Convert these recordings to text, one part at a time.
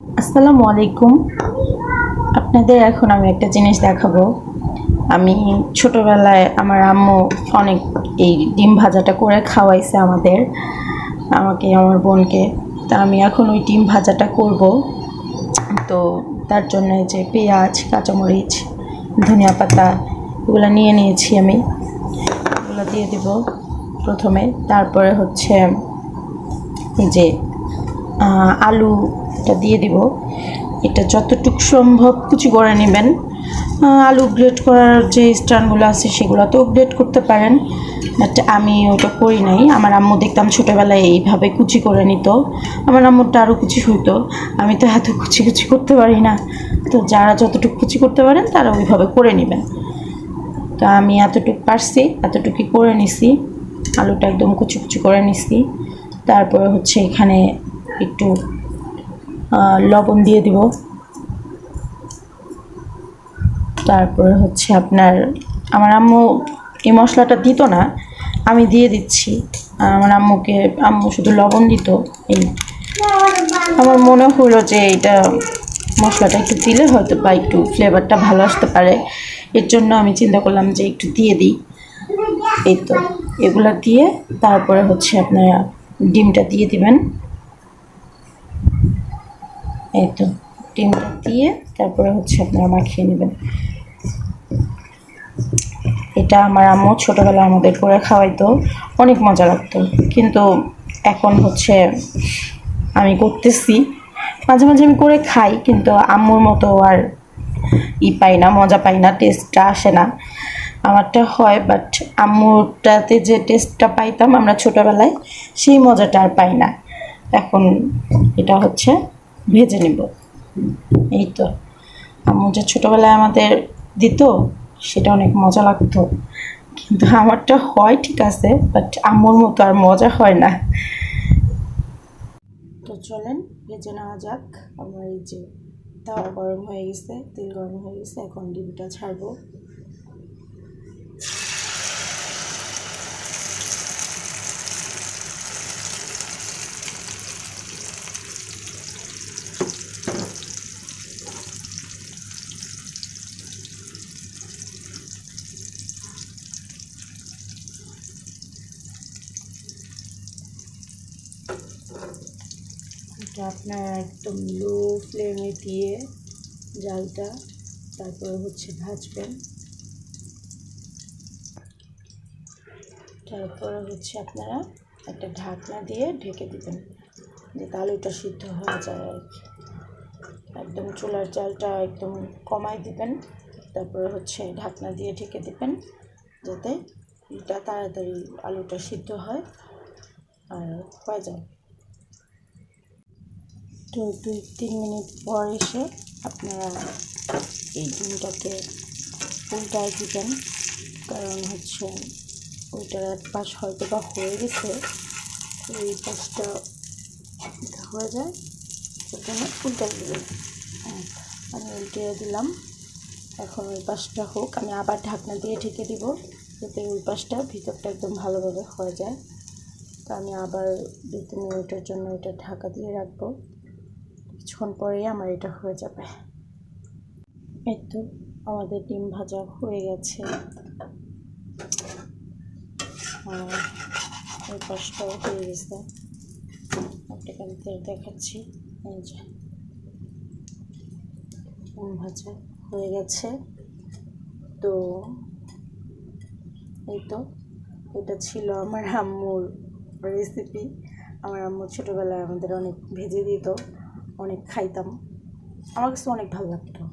আসসালামু আলাইকুম। আপনাদের এখন আমি একটা জিনিস দেখাবো। আমি ছোটবেলায় আমার আম্মু অনেক এই ডিম ভাজাটা করে খাওয়াইছে আমাদের, আমাকে, আমার বোনকে। তা আমি এখন ওই ডিম ভাজাটা করব। তো তার জন্য যে পেঁয়াজ, কাঁচামরিচ, ধনিয়া পাতা, এগুলো নিয়ে নিয়েছি আমি। এগুলো দিয়ে দিব প্রথমে। তারপরে হচ্ছে এই যে আলুটা দিয়ে দিব। এটা যতটুকু সম্ভব কুচি করে নেবেন। আলু গ্রেড করার যে স্টানগুলো আছে সেগুলো তো গ্রেড করতে পারেন। বাট আমি ওটা করি নাই। আমার আম্মু দেখতাম ছোটোবেলায় এইভাবে কুচি করে নিত। আমার আম্মুরটা আরও কুচি হইতো। আমি তো এত কুচি কুচি করতে পারি না। তো যারা যতটুকু কুচি করতে পারেন, তারা ওইভাবে করে নেবেন। তো আমি এতটুকু পারছি, এতটুকুই করে নিছি। আলুটা একদম কুচি কুচি করে নিছি। তারপরে হচ্ছে এখানে একটু লবণ দিয়ে দিব। তারপরে হচ্ছে আপনার, আমার আম্মু এই মশলাটা দিত না, আমি দিয়ে দিচ্ছি। আমার আম্মুকে, আম্মু শুধু লবণ দিত, এই আমার মনে হলো যে এটা মশলাটা একটু দিলে হয়তো বা একটু ফ্লেভারটা ভালো আসতে পারে। এর জন্য আমি চিন্তা করলাম যে একটু দিয়ে দিই। এই তো, এগুলা দিয়ে তারপরে হচ্ছে আপনারা ডিমটা দিয়ে দিবেন। এই তো ডিমটা দিয়ে তারপরে হচ্ছে আপনারা মাখিয়ে নেবেন। এটা আমার আম্মু ছোটোবেলায় আমাদের করে খাওয়াইতো, অনেক মজা লাগতো। কিন্তু এখন হচ্ছে আমি করতেছি, মাঝে মাঝে আমি করে খাই, কিন্তু আম্মুর মতো আর ই পাই না, মজা পাই না টেস্টটা আসে না। আমারটা হয় বাট আম্মুরটাতে যে টেস্টটা পাইতাম আমরা ছোটোবেলায়, সেই মজাটা আর পাই না। এখন এটা হচ্ছে ভেজে নিব। এই তো আম্মু যে ছোটোবেলায় আমাদের দিত, সেটা অনেক মজা লাগতো। কিন্তু আমারটা হয় ঠিক আছে বাট আম্মুর মতো আর মজা হয় না। তো চলেন, ভেজে নেওয়া যাক। আমার এই যে তাওয়া গরম হয়ে গেছে, তেল গরম হয়ে গেছে, এখন ডিমটা ছাড়বো। আপনার একদম লো ফ্লেমে দিয়ে জালটা তারপরে হচ্ছে ভাজবেন। তারপরে হচ্ছে আপনারা একটা ঢাকনা দিয়ে ঢেকে দিবেন, যাতে আলুটা সিদ্ধ হয়ে যায় আর কি। একদম চুলার জালটা একদম কমাই দিবেন, তারপরে হচ্ছে ঢাকনা দিয়ে ঢেকে দিবেন, যাতে এটা তাড়াতাড়ি আলুটা সিদ্ধ হয় আর হয়ে যায়। তো দুই তিন মিনিট পর এসে আপনারা এই ডিমটাকে উল্টায় দিবেন। কারণ হচ্ছে ওইটার এক পাশ হয়তো বা হয়ে গেছে এই পাশটা হয়ে যায় জন্য উল্টায় দিবেন। হ্যাঁ, আমি উল্টিয়ে দিলাম। এখন ওই পাশটা হোক আমি আবার ঢাকনা দিয়ে ঢেকে দিব যাতে ওই পাশটা ভিতরটা একদম ভালোভাবে হয়ে যায়। তো আমি আবার দু তিন মিনিটের জন্য এটা ঢাকা দিয়ে রাখব। কিছুক্ষণ পরেই আমার এটা হয়ে যাবে। এই তো, আমাদের ডিম ভাজা হয়ে গেছে। ওই পাশটাও হয়ে গেছে। আপনাকে তেল দেখাচ্ছি। এই যে, ডিম ভাজা হয়ে গেছে। তো, এই তো, এটা ছিল আমার আম্মুর রেসিপি আমার আম্মু ছোটোবেলায় আমাদের অনেক ভেজে দিত। অনেক খাইতাম। আমার কাছে অনেক ভালো লাগতো।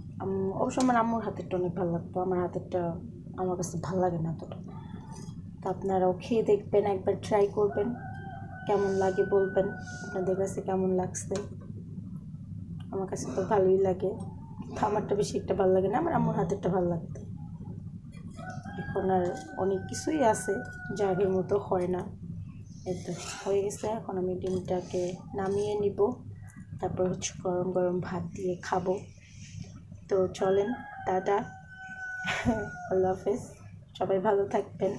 অবশ্য আমার আম্মুর হাতেরটা অনেক ভালো লাগতো। আমার হাতেরটা আমার কাছে ভালো লাগে না এতটা। তো আপনারাও খেয়ে দেখবেন, একবার ট্রাই করবেন। কেমন লাগে বলবেন। আপনাদের কাছে কেমন লাগছে? আমার কাছে তো ভালোই লাগে। আমারটা বেশি একটা ভালো লাগে না, আমার আম্মুর হাতেরটা ভালো লাগতো। এখন আর অনেক কিছুই আছে, যা আগের মতো হয় না। এই তো, হয়ে গেছে। এখন আমি ডিমটাকে নামিয়ে নিব। তারপর হচ্ছে গরম গরম ভাত দিয়ে খাব। তো চলেন, টাটা। আল্লাহ হাফেজ। সবাই ভালো থাকবেন।